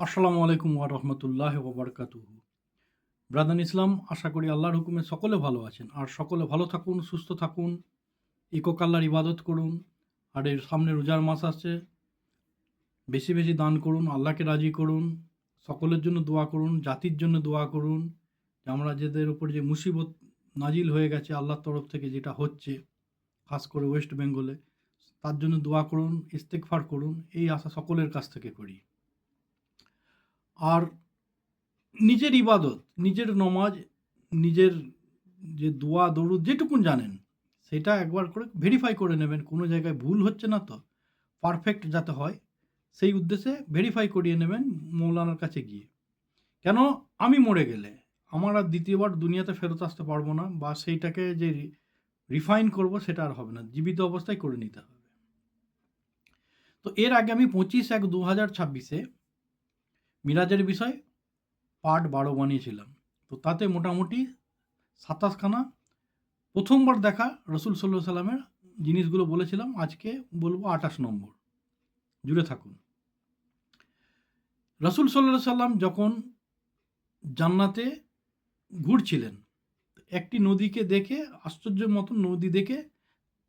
আসসালামু আলাইকুম ওয়া রহমতুল্লাহ ওবরকাতুহু ব্রাদান ইসলাম, আশা করি আল্লাহর হুকুমে সকলে ভালো আছেন। আর সকলে ভালো থাকুন, সুস্থ থাকুন, ইকক আল্লাহর ইবাদত করুন, আর এর সামনে রোজার মাস আসছে বেশি বেশি দান করুন, আল্লাহকে রাজি করুন, সকলের জন্য দোয়া করুন, জাতির জন্য দোয়া করুন আমরা যাদের উপর যে মুসিবত নাজিল হয়ে গেছে আল্লাহর তরফ থেকে যেটা হচ্ছে, খাস করে ওয়েস্ট বেঙ্গলে, তার জন্য দোয়া করুন ইস্তেকফার করুন, এই আশা সকলের কাছ থেকে করি। আর নিজের ইবাদত, নিজের নমাজ, নিজের যে দোয়া, দরুদ, যেটুকুন জানেন, সেটা একবার করে ভেরিফাই করে নেবেন। কোনো জায়গায় ভুল হচ্ছে না তো। পারফেক্ট যাতে হয়, সেই উদ্দেশ্যে ভেরিফাই করিয়ে নেবেন মৌলানার কাছে গিয়ে। কেন? আমি মরে গেলে। আমার আর দ্বিতীয়বার দুনিয়াতে ফেরত আসতে পারব না বা সেইটাকে যে রিফাইন করব সেটা আর হবে না। জীবিত অবস্থায় করে নিতে হবে। তো এর আগে আমি পঁচিশ এক দু হাজার ছাব্বিশে মিরাজের বিষয় পার্ট বারো বানিয়েছিলাম। তো তাতে মোটামুটি সাতাশখানা। প্রথমবার দেখা রসুল সাল্লাহ সাল্লামের জিনিসগুলো বলেছিলাম। আজকে বলব আঠাশ নম্বর। জুড়ে থাকুন। রসুল সাল্লাহ সাল্লাম যখন জান্নাতে ঘুরছিলেন, একটি নদীকে দেখে, আশ্চর্যের মতন নদী দেখে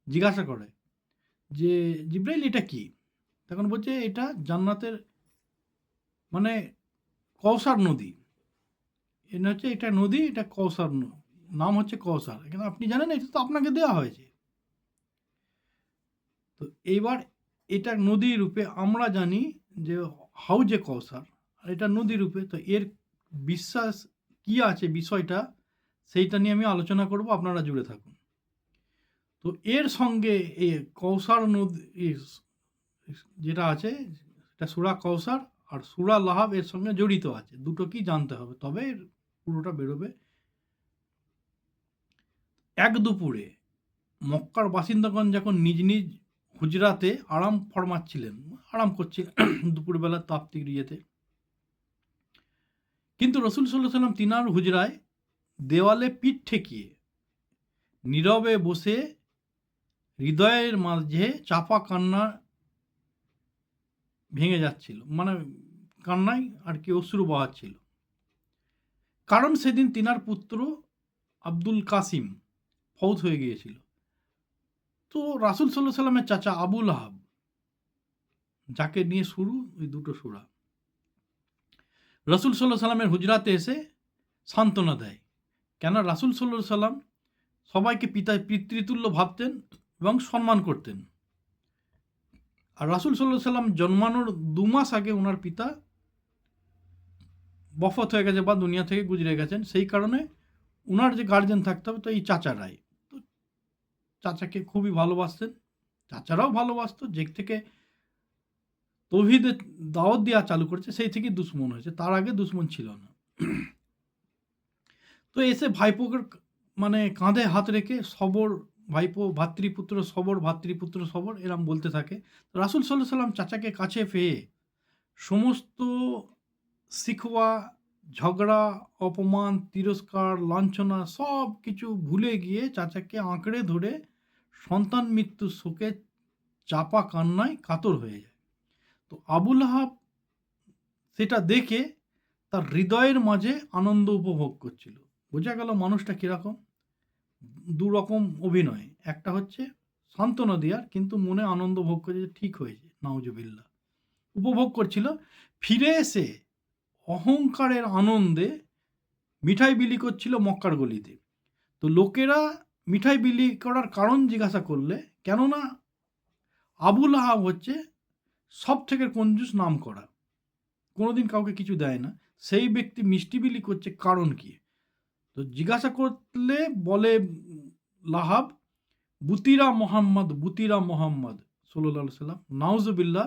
জিজ্ঞাসা করে যে, জিব্রাইল, এটা কি? তখন বলছে, এটা জান্নাতের মানে কৌসার নদী। এটা হচ্ছে, এটা নদী, এটা কৌসার নাম হচ্ছে কৌসার এখানে আপনি জানেন, এটা তো আপনাকে দেওয়া হয়েছে। তো এইবার এটা নদী রূপে আমরা জানি যে হাউজে কৌসার আর এটা নদী রূপে, তো এর বিশ্বাস কি আছে, বিষয়টা, সেইটা নিয়ে আমি আলোচনা করব, আপনারা জুড়ে থাকুন। তো এর সঙ্গে এই কৌসার নদী, যেটা আছে, এটা সুরা কৌসার আর সুরা লাহাব এর সঙ্গে জড়িত আছে দুটো কি জানতে হবে। তবে পুরোটা বেরোবে। এক দুপুরে মক্কার বাসিন্দাগণ যখন নিজ নিজ হুজরাতে আরাম ফরমাচ্ছিলেন, আরাম করছিলেন দুপুরবেলা তাপ্তিক ইয়েতে। কিন্তু রসুল সাল্লাহ সাল্লাম তিনার হুজরায় দেওয়ালে পিঠ ঠেকিয়ে নীরবে বসে হৃদয়ের মাঝে চাপা কান্না ভেঙে যাচ্ছিল। মানে কান্নায় আর কি অশ্রু বহাচ্ছিল কারণ সেদিন তিনার পুত্র আব্দুল কাসিম ফৌত হয়ে গিয়েছিল। তো রাসুল সাল্লাহ সাল্লামের চাচা আবুল আহাব, যাকে নিয়ে শুরু ওই দুটো সুরা, রাসুল সাল্লাহ সাল্লামের হুজরাতে এসে সান্ত্বনা দেয়। কেন রাসুল সাল্লাহ সাল্লাম সবাইকে পিতা পিতৃতুল্য ভাবতেন এবং সম্মান করতেন। আর রাসুল সাল্লাহ সাল্লাম জন্মানোর দু মাস আগে ওনার পিতা বফত হয়ে গেছে বা দুনিয়া থেকে গুজরে গেছেন, সেই কারণে ওনার যে গার্জেন থাকতে হবে তো এই চাচারাই তো চাচাকে খুবই ভালোবাসতেন, চাচারাও ভালোবাসতো, যে থেকে তৌহিদে দাওয়াত দেওয়া চালু করেছে, সেই থেকেই দুশ্মন হয়েছে, তার আগে দুশ্মন ছিল না। তো এসে ভাইপোকে মানে কাঁধে হাত রেখে সবর ভাইপো, ভাতৃপুত্র, সবর ভাতৃপুত্র, সবর এরম বলতে থাকে। রাসুল সাল্লাহ সাল্লাম চাচাকে কাছে পেয়ে সমস্ত শিখওয়া ঝগড়া, অপমান, তিরস্কার, লাঞ্ছনা সব কিছু ভুলে গিয়ে চাচাকে আঁকড়ে ধরে সন্তান মৃত্যুর শোকে চাপা কান্নায় কাতর হয়ে যায়। তো আবুল আহাব সেটা দেখে তার হৃদয়ের মাঝে আনন্দ উপভোগ করছিল। বোঝা গেল মানুষটা কীরকম? দু রকম অভিনয়। একটা হচ্ছে সান্ত্বনা দেওয়ার কিন্তু মনে আনন্দ ভোগ করে যে ঠিক হয়েছে নাউজুবিল্লা উপভোগ করছিল, ফিরে এসে অহংকারের আনন্দে মিঠাই বিলি করছিল মক্কার গলিতে। তো লোকেরা মিঠাই বিলি করার কারণ জিজ্ঞাসা করলে, কেননা আবুল আহাব হচ্ছে সব থেকে কঞ্জুস নাম করা কোনোদিন কাউকে কিছু দেয় না। সেই ব্যক্তি মিষ্টি বিলি করছে কারণ কি? তো জিজ্ঞাসা করলে বলে, লাহাব, বুতিরা মোহাম্মদ বুতিরা মোহাম্মদ সাল্লাহ সাল্লাম নাউজুবিল্লাহ,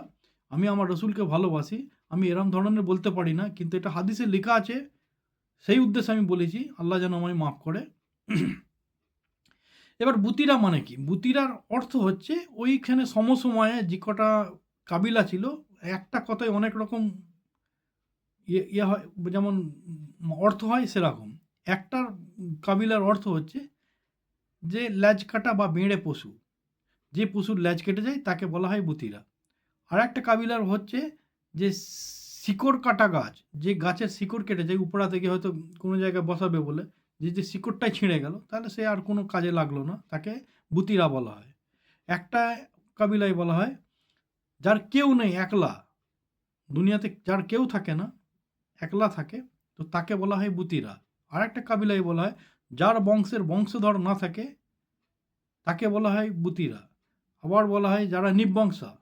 আমি আমার রসুলকে ভালোবাসি, আমি এরম ধরনের বলতে পারি না, কিন্তু এটা হাদিসে লেখা আছে, সেই উদ্দেশ্যে আমি বলেছি, আল্লাহ যেন আমায় মাফ করে। এবার বুতিরা মানে কি? বুতিরার অর্থ হচ্ছে, ওইখানে সমসময়ে যে কটা কাবিলা ছিল, একটা কথায় অনেক রকম ইয়ে ইয়ে হয়, যেমন অর্থ হয় সেরকম। একটার কাবিলার অর্থ হচ্ছে যে ল্যাজ কাটা বা বেঁড়ে পশু। যে পশুর ল্যাজ কেটে যায়, তাকে বলা হয় বুতিরা। আর একটা কাবিলার হচ্ছে যে শিকড় কাটা গাছ, যে গাছের শিকড় কেটে যায় উপরা থেকে হয়তো কোনো জায়গায় বসাবে বলে, যে যে শিকড়টাই ছিঁড়ে গেল, তাহলে সে আর কোনো কাজে লাগল না, তাকে বুতিরা বলা হয়। একটা কাবিলায় বলা হয়, যার কেউ নেই একলা, দুনিয়াতে যার কেউ থাকে না, একলা থাকে, তো তাকে বলা হয় বুতিরা। আর একটা কাবিলায় বলা হয়, যার বংশের বংশধর না থাকে, তাকে বলা হয় বুতিরা। আবার বলা হয় যারা নিবংশা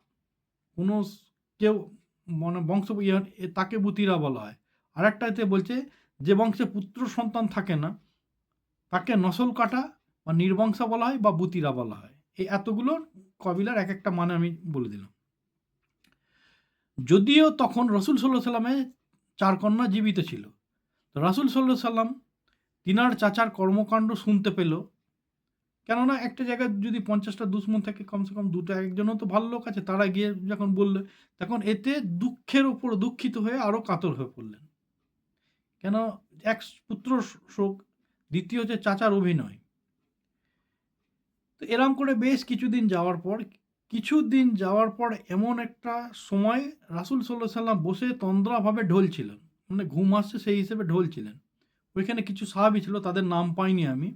কোনো কেউ মানে বংশ ইয়ে তাকে বুতিরা বলা হয়। আর একটা এতে বলছে যে বংশে পুত্র সন্তান থাকে না, তাকে নসল কাটা বা নির্বংশা বলা হয় বা বুতিরা বলা হয়। এই এতগুলোর কবিলার এক একটা মানে আমি বলে দিলাম। যদিও তখন রসুল সাল্লাহ সাল্লামে চার কন্যা জীবিত ছিল তো রাসুল সাল্লাহ সাল্লাম তিনার চাচার কর্মকাণ্ড শুনতে পেল। কেননা একটা জায়গায় যদি পঞ্চাশটা দুশ্মন থাকে, কমসে কম দুটো একজনও তো ভালো লোক আছে। তারা গিয়ে যখন বললে, তখন এতে দুঃখের ওপর দুঃখিত হয়ে আরও কাতর হয়ে পড়লেন। কেন? এক পুত্র শোক, দ্বিতীয় হচ্ছে চাচার অভিনয়। তো এরম করে বেশ কিছুদিন যাওয়ার পর, কিছুদিন যাওয়ার পর এমন একটা সময় রাসুল সাল্লাহ সাল্লাম বসে তন্দ্রাভাবে ঢলছিলেন মানে ঘুম আসছে সেই হিসেবে ঢলছিলেন ওইখানে কিছু সাহাবি ছিল, তাদের নাম পাইনি আমি।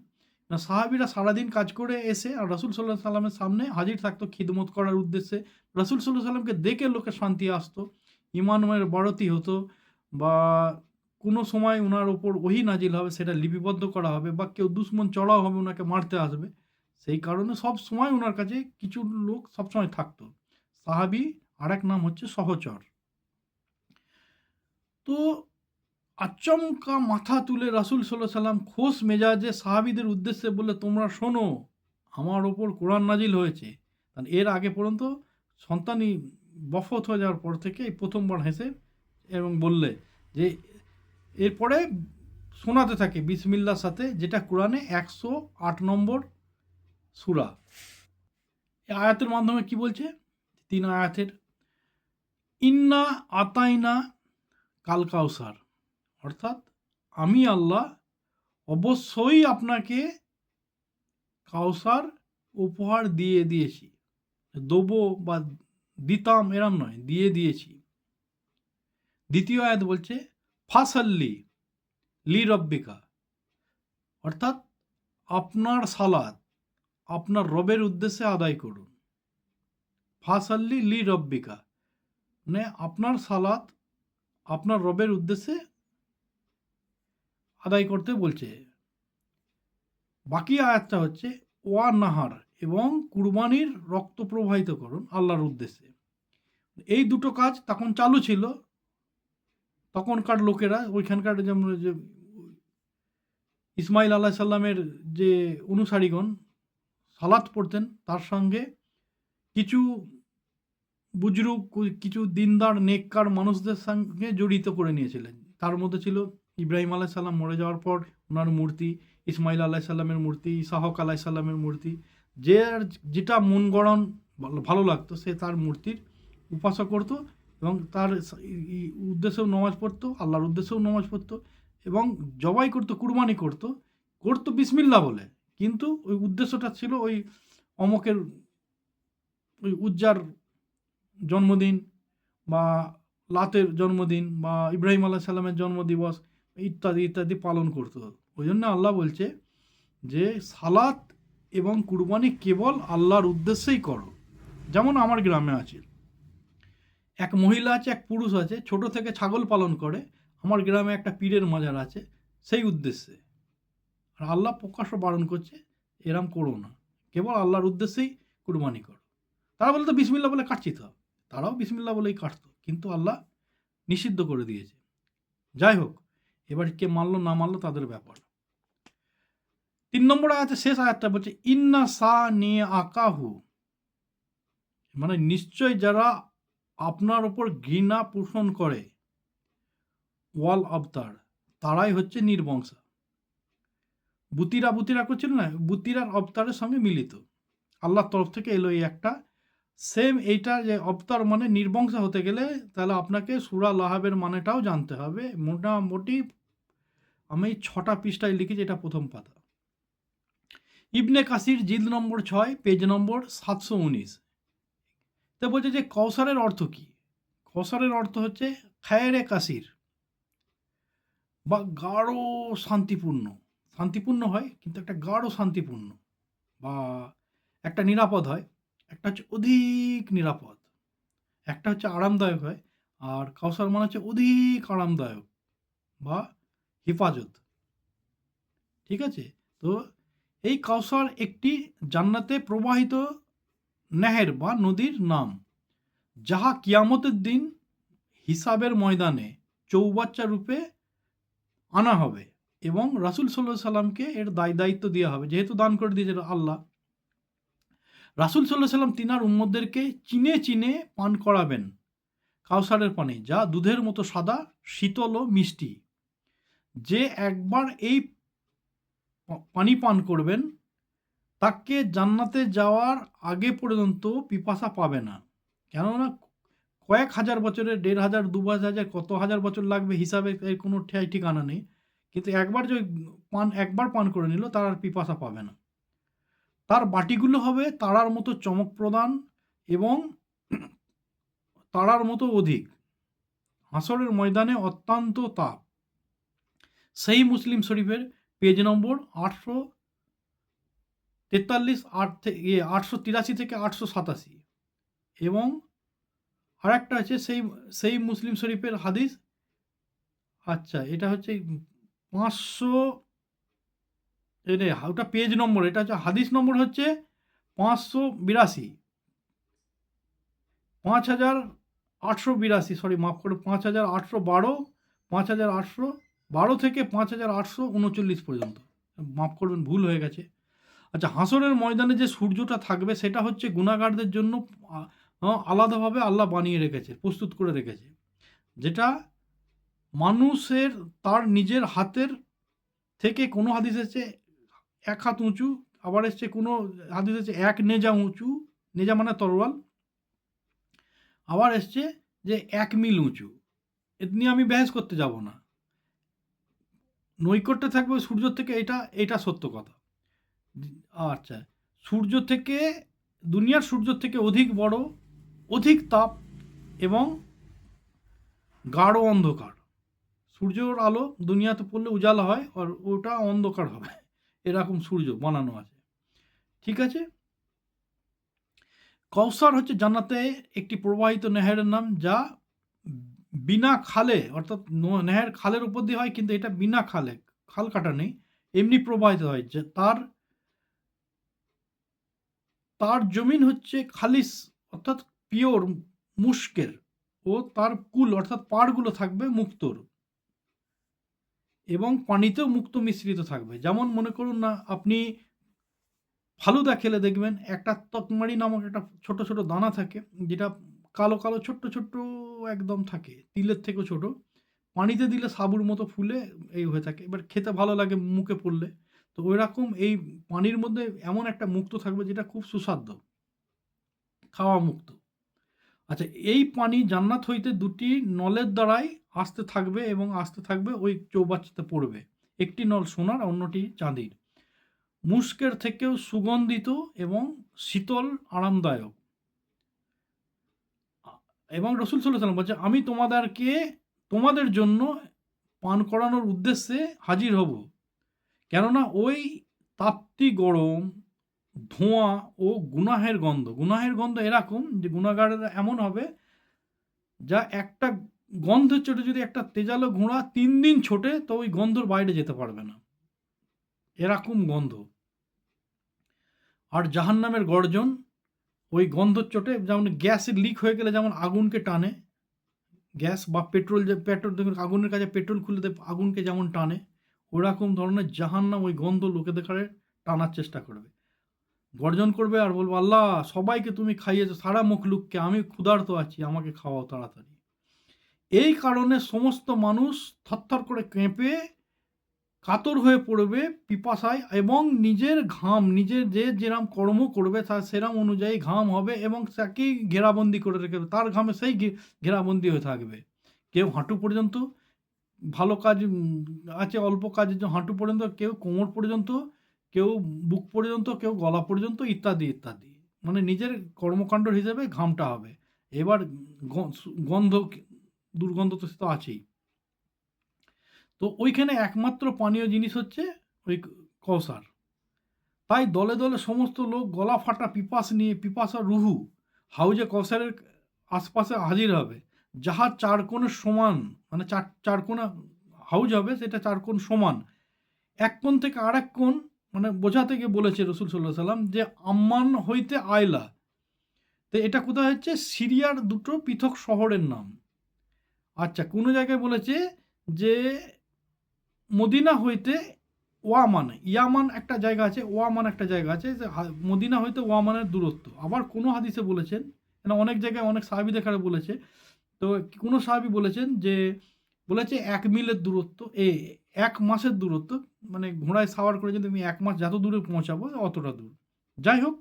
না, সাহাবিরা সারাদিন কাজ করে এসে আর রাসুল সাল্লাহ সাল্লামের সামনে হাজির থাকতো খিদমত করার উদ্দেশ্যে। রাসুল সাল্লাহ সাল্লামকে দেখে লোকে শান্তি আসতো ইমানের বাড়তি হতো বা কোনো সময় ওনার ওপর ওহি নাজিল হবে, সেটা লিপিবদ্ধ করা হবে বা কেউ দুশ্মন চড়াও হবে ওনাকে মারতে আসবে। সেই কারণে সব সময় ওনার কাছে কিছু লোক সবসময় থাকতো। সাহাবি আর এক নাম হচ্ছে সহচর। তো আচমকা মাথা তুলে রাসুল সাল্লাহ সাল্লাম খোশ মেজাজে সাহাবিদের উদ্দেশ্যে বলে তোমরা শোনো, আমার ওপর কোরআন নাজিল হয়েছে। কারণ এর আগে পর্যন্ত সন্তানই বফত হয়ে যাওয়ার পর থেকে এই প্রথমবার হেসে এবং বললে যে, এরপরে শোনাতে থাকে বিসমিল্লার সাথে, যেটা কোরআনে একশো আট নম্বর সুরা। আয়াতের মাধ্যমে কি বলছে? তিন আয়াতের, ইন্না আতাইনা কাল কাউসার অর্থাৎ আমি আল্লাহ অবশ্যই আপনাকে কাউসার উপহার দিয়ে দিয়েছি। দেবো বা দিতাম এরম নয়, দিয়ে দিয়েছি। দ্বিতীয় আয়াত বলছে, ফাসাল্লি লি রব্বিকা। অর্থাৎ আপনার সালাদ, আপনার রবের উদ্দেশ্যে আদায় করুন। ফাসাল্লি লি রব্বিকা। মানে আপনার সালাত আপনার রবের উদ্দেশ্যে আদায় করতে বলছে। বাকি আয়াতটা হচ্ছে, ওয়া নাহার এবং কুরবানির রক্ত প্রবাহিত করুন আল্লাহর উদ্দেশ্যে। এই দুটো কাজ তখন চালু ছিল। তখনকার লোকেরা, ওইখানকার যেমন যে ইসমাইল আল্লাহ সাল্লামের যে অনুসারীগণ সালাত পড়তেন, তার সঙ্গে কিছু বুজরুক কিছু দিনদার, নেককার মানুষদের সঙ্গে জড়িত করে নিয়েছিলেন। তার মধ্যে ছিল ইব্রাহিম আলাহ সাল্লাম মরে যাওয়ার পর ওনার মূর্তি, ইসমাইল আল্লাহ সাল্লামের মূর্তি, ইসাহক আলাহ সাল্লামের মূর্তি। যে যেটা মন গড়ন ভালো- লাগতো, সে তার মূর্তির উপাসনা করতো এবং তার উদ্দেশ্যেও নমাজ পড়তো, আল্লাহর উদ্দেশ্যেও নমাজ পড়তো এবং জবাই করতো, কুরবানি করতো করতো বিসমিল্লা বলে। কিন্তু ওই উদ্দেশ্যটা ছিল ওই অমকের, ওই উজ্জার জন্মদিন বা লাতের জন্মদিন বা ইব্রাহিম আল্লাহ সাল্লামের জন্মদিবস ইত্যাদি ইত্যাদি পালন করতো ওই জন্য আল্লাহ বলছে যে, সালাত এবং কুরবানি কেবল আল্লাহর উদ্দেশ্যেই করো। যেমন আমার গ্রামে আছে। এক মহিলা আছে, এক পুরুষ আছে, ছোট থেকে ছাগল পালন করে। আমার গ্রামে একটা পীরের মাজার আছে, সেই উদ্দেশ্যে। আর আল্লাহ প্রকাশ্য বারণ করছে, এরম করো না। কেবল আল্লাহর উদ্দেশ্যেই কুরবানি করো। তারা বলতো বিসমিল্লা বলে কাটছি তো। তারাও বিসমিল্লা বলেই কাটতো। কিন্তু আল্লাহ নিষিদ্ধ করে দিয়েছে। যাই হোক, এবার কে মানলো না মানলো তাদের ব্যাপার। তিন নম্বর আয়াতে শেষ আয়াতটা বলছে, ইন্না সা নিয়ে আকাহু। মানে নিশ্চয় যারা আপনার ওপর ঘৃণা পোষণ করে, ওয়াল আবতার, তারাই হচ্ছে নির্বংশা। বুতিরা বুতিরা করছিল না বুতিরার অবতারের সঙ্গে মিলিত। আল্লাহর তরফ থেকে এলো এই একটা সেম এইটা যে অবতার মানে নির্বংশ হতে গেলে তাহলে আপনাকে সুরা লাহাবের মানেটাও জানতে হবে। মোটামুটি আমি ছটা পৃষ্ঠায় লিখেছি, এটা প্রথম পাতা। ইবনে কাসির জিল নম্বর ছয়, পেজ নম্বর সাতশো উনিশ। তো বলছে যে কৌসারের অর্থ কি? কৌসারের অর্থ হচ্ছে খায়েরে কাসির বা গাঢ় শান্তিপূর্ণ। শান্তিপূর্ণ হয়, কিন্তু একটা গাঢ় শান্তিপূর্ণ বা একটা নিরাপদ হয়। একটা হচ্ছে অধিক নিরাপদ, একটা হচ্ছে আরামদায়ক হয়, আর কাউসার মানে হচ্ছে অধিক আরামদায়ক বা হেফাজত। ঠিক আছে? তো এই কাউসার একটি জান্নাতে প্রবাহিত নেহের বা নদীর নাম, যাহা কিয়ামতের দিন হিসাবের ময়দানে চৌবাচ্চা রূপে আনা হবে এবং রাসুল সাল্লাহ সাল্লামকে এর দায় দায়িত্ব দেওয়া হবে, যেহেতু দান করে দিয়েছে আল্লাহ। রাসুল সাল্লাহ সাল্লাম তিনার উম্মদেরকে চিনে চিনে পান করাবেন। কাউসারের পানি, যা দুধের মতো সাদা, শীতল ও মিষ্টি। যে একবার এই পানি পান করবেন, তাকে জান্নাতে যাওয়ার আগে পর্যন্ত পিপাসা পাবে না। কেননা কয়েক হাজার বছরের, দেড় হাজার, দু হাজার, কত হাজার বছর লাগবে হিসাবে এর কোনো ঠিকানা নেই। কিন্তু একবার যে পান, একবার পান করে নিল, তার আর পিপাসা পাবে না। তার বাটিগুলো হবে তারার মতো চমক প্রদান এবং তারার মতো অধিক। হাসরের ময়দানে অত্যন্ত তাপ। সেই মুসলিম শরীফের পেজ নম্বর আটশো তেতাল্লিশ আট থেকে আটশো তিরাশি থেকে আটশো সাতাশি। এবং আরেকটা আছে সেই সেই মুসলিম শরীফের হাদিস। আচ্ছা এটা হচ্ছে পাঁচশো রে ওটা পেজ নম্বর এটা হচ্ছে হাদিস নম্বর হচ্ছে পাঁচশো বিরাশি। পাঁচ হাজার আটশো বিরাশি সরি মাফ করে, পাঁচ হাজার আটশো বারো, পাঁচ হাজার আটশো বারো থেকে পাঁচ হাজার আটশো উনচল্লিশ পর্যন্ত। মাফ করবেন, ভুল হয়ে গেছে। আচ্ছা হাসরের ময়দানে যে সূর্যটা থাকবে, সেটা হচ্ছে গুণাগারদের জন্য আলাদাভাবে আল্লাহ বানিয়ে রেখেছে, প্রস্তুত করে রেখেছে। যেটা মানুষের, তার নিজের হাতের থেকে কোনো হাদিস এসছে এক হাত উঁচু, আবার এসছে কোনো হাদিস এসছে এক নেজা উঁচু, নেজা মানে তরোয়াল। আবার এসছে যে এক মিল উঁচু। এ নিয়ে আমি বহস করতে যাব না। নৈকট্যে থাকবে সূর্য থেকে এটা এটা সত্য কথা। আচ্ছা সূর্য থেকে, দুনিয়ার সূর্য থেকে অধিক বড়, অধিক তাপ এবং গাঢ় অন্ধকার। সূর্যর আলো দুনিয়াতে পড়লে উজালা হয়, আর ওটা অন্ধকার হবে। এরকম সূর্য বানানো আছে। ঠিক আছে? কৌসার হচ্ছে জান্নাতে একটি প্রবাহিত নেহেরের নাম, যা বিনা খালে, অর্থাৎ নেহের খালের উপর দিয়ে হয়, কিন্তু এটা বিনা খালে, খাল কাটা নেই, এমনি প্রবাহিত হয়। যে তার তার জমিন হচ্ছে খালিস, অর্থাৎ পিওর মুস্কের ও তার কুল, অর্থাৎ পাড়গুলো থাকবে মুক্তর। এবং পানিতেও মুক্ত মিশ্রিত থাকবে। যেমন মনে করুন না, আপনি ফালুদা খেলে দেখবেন একটা তকমারি নামক একটা ছোট ছোট দানা থাকে, যেটা কালো কালো ছোট্ট ছোট্ট একদম থাকে, তিলের থেকেও ছোট। পানিতে দিলে সাবুর মতো ফুলে, এই হয়ে থাকে। এবার খেতে ভালো লাগে মুখে পড়লে। তো ওই রকম এই পানির মধ্যে এমন একটা মুক্ত থাকবে যেটা খুব সুস্বাদু, খাওয়া মুক্ত। আচ্ছা এই পানি জান্নাত হইতে দুটি নলের দ্বারাই আসতে থাকবে এবং আসতে থাকবে, ওই চৌবাচ্চাতে পড়বে। একটি নল সোনার, অন্যটি চাঁদির। মুস্কের থেকেও সুগন্ধিত এবং শীতল, আরামদায়ক। এবং রসুল সাল্লাহ সাল্লাম বলছে, আমি তোমাদেরকে, তোমাদের জন্য পান করানোর উদ্দেশ্যে হাজির হব। কেননা ওই তাপ্তি গরম, ধোঁয়া ও গুনাহের গন্ধ গুনাহের গন্ধ এরকম যে গুণাগারেরা এমন হবে যা একটা গন্ধের চোটে যদি একটা তেজালো ঘোড়া তিন দিন ছোটে, তো ওই গন্ধর বাইরে যেতে পারবে না। এরকম গন্ধ। আর জাহান্নামের গর্জন, ওই গন্ধর চোটে যেমন গ্যাসের লিক হয়ে গেলে যেমন আগুনকে টানে, গ্যাস বা পেট্রোল যে, পেট্রোল দেখুন, আগুনের কাছে পেট্রোল খুলে দেয় আগুনকে যেমন টানে, ওরকম ধরনের জাহান্নাম ওই গন্ধ লোকেদের কাছে টানার চেষ্টা করবে। গর্জন করবে আর বলব, আল্লাহ, সবাইকে তুমি খাইয়েছো, সারা মুখ লুককে আমি ক্ষুধার্ত আছি, আমাকে খাওয়াও তাড়াতাড়ি। এই কারণে সমস্ত মানুষ থরথর করে কেঁপে, কাতর হয়ে পড়বে পিপাসায় এবং নিজের ঘাম, নিজের যে যেরাম কর্ম করবে তার সেরাম অনুযায়ী ঘাম হবে এবং তাকেই ঘেরাবন্দি করে রেখে তার ঘামে সেই ঘেরাবন্দি হয়ে থাকবে। কেউ হাঁটু পর্যন্ত ভালো কাজ আছে অল্প কাজের জন্য হাঁটু পর্যন্ত, কেউ কোমর পর্যন্ত, কেউ বুক পর্যন্ত, কেউ গলা পর্যন্ত ইত্যাদি ইত্যাদি। মানে নিজের কর্মকাণ্ড হিসেবে ঘামটা হবে। এবার গন্ধ দুর্গন্ধ তো সে তো আছেই। তো ওইখানে একমাত্র পানীয় জিনিস হচ্ছে ওই কৌসার তাই দলে দলে সমস্ত লোক গলা ফাটা পিপাস নিয়ে, পিপাসা রুহু, হাউজে কৌসারের আশপাশে হাজির হবে। যাহা চার কোণের সমান মানে চার চার কোণা হাউজ হবে, সেটা চার কোণ সমান। এক কোণ থেকে আর এক কোণ মানে বোঝাতে গিয়ে বলেছে রসুল সাল্লাহ সাল্লাম যে, আম্মান হইতে আয়লা। তো এটা কোথায় হচ্ছে? সিরিয়ার দুটো পৃথক শহরের নাম। আচ্ছা কোনো জায়গায় বলেছে যে মদিনা হইতে ওয়ামান, ইয়ামান একটা জায়গা আছে, ওয়ামান একটা জায়গা আছে, যে মদিনা হইতে ওয়ামানের দূরত্ব। আবার কোনো হাদিসে বলেছেন না অনেক জায়গায় অনেক সাহাবি দেখারে বলেছে, তো কোনো সাহাবি বলেছেন যে, বলেছে এক মিলের দূরত্ব, এ এক মাসের দূরত্ব মানে ঘোড়ায় সাওয়ার করে যদি আমি এক মাস যত দূরে পৌঁছাবো অতটা দূর। যাই হোক,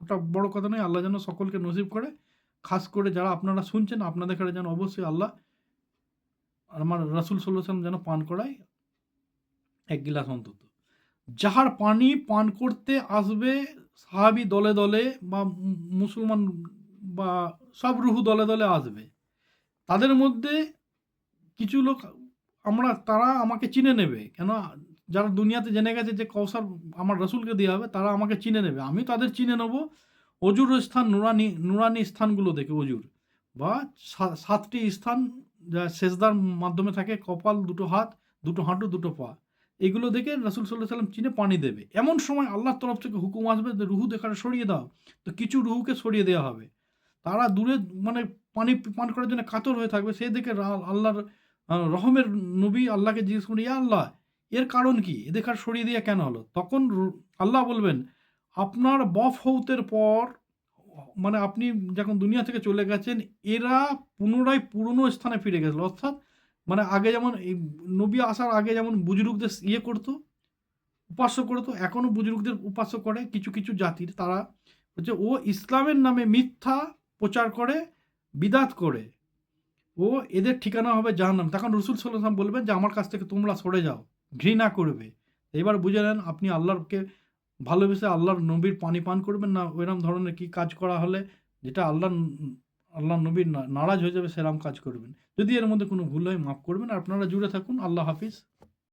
ওটা বড় কথা নয়, আল্লাহ যেন সকলকে নসিব করে, খাস করে যারা আপনারা শুনছেন, আপনাদের কাছে যেন অবশ্যই আল্লাহ আমার রাসুল সাল্লাম যেন পান করায় এক গিলাস অন্তত। যাহার পানি পান করতে আসবে, সাহাবি দলে দলে বা মুসলমান বা সব রুহু দলে দলে আসবে, তাদের মধ্যে কিছু লোক আমরা, তারা আমাকে চিনে নেবে। কেন? যারা দুনিয়াতে জেনে গেছে যে কৌসার আমার রসুলকে দেওয়া হবে, তারা আমাকে চিনে নেবে। আমি তাদের চিনে নেব। অজুর স্থান, নুরানি নুরানি স্থানগুলো দেখে, অজুর। বা সাতটি স্থান যা সেজদার মাধ্যমে থাকে কপাল, দুটো হাত, দুটো হাঁটু, দুটো পা। এগুলো দেখে রসুল সাল্লাহ সাল্লাম চিনে পানি দেবে। এমন সময় আল্লাহর তরফ থেকে হুকুম আসবে যে রুহু দেখাটা সরিয়ে দাও। তো কিছু রুহুকে সরিয়ে দেওয়া হবে। তারা দূরে মানে পানি পান করার জন্য কাতর হয়ে থাকবে। সেই দেখে আল্লাহর রহমের নবী আল্লাহকে জিজ্ঞেস করি ইয়া আল্লাহ, এর কারণ কি? এদের সরিয়ে দেওয়া কেন হলো? তখন আল্লাহ বলবেন, আপনার বফ হৌতের পর মানে আপনি যখন দুনিয়া থেকে চলে গেছেন, এরা পুনরায় পুরনো স্থানে ফিরে গেছিল। অর্থাৎ মানে আগে যেমন এই নবী আসার আগে যেমন বুজুর্গদের ইয়ে করতো, উপাস্য করতো এখনও বুজুর্গদের উপাস্য করে কিছু কিছু জাতির। তারা হচ্ছে ও ইসলামের নামে মিথ্যা প্রচার করে, বিদাত করে। ও এদের ঠিকানা হবে জাহান্নাম। তখন রসুল সাল্লাম বলবেন যে, আমার কাছ থেকে তোমরা সরে যাও, ঘৃণা করবে। এবার বুঝে নেন, আপনি আল্লাহরকে ভালোবেসে আল্লাহর নবীর পানি পান করবেন না ওইরকম ধরনের কি কাজ করা হলে যেটা আল্লাহ আল্লাহ নবীর নারাজ হয়ে যাবে সেরকম কাজ করবেন। যদি এর মধ্যে কোনো ভুল হয়, মাফ করবেন। আপনারা জুড়ে থাকুন। আল্লাহ হাফিজ।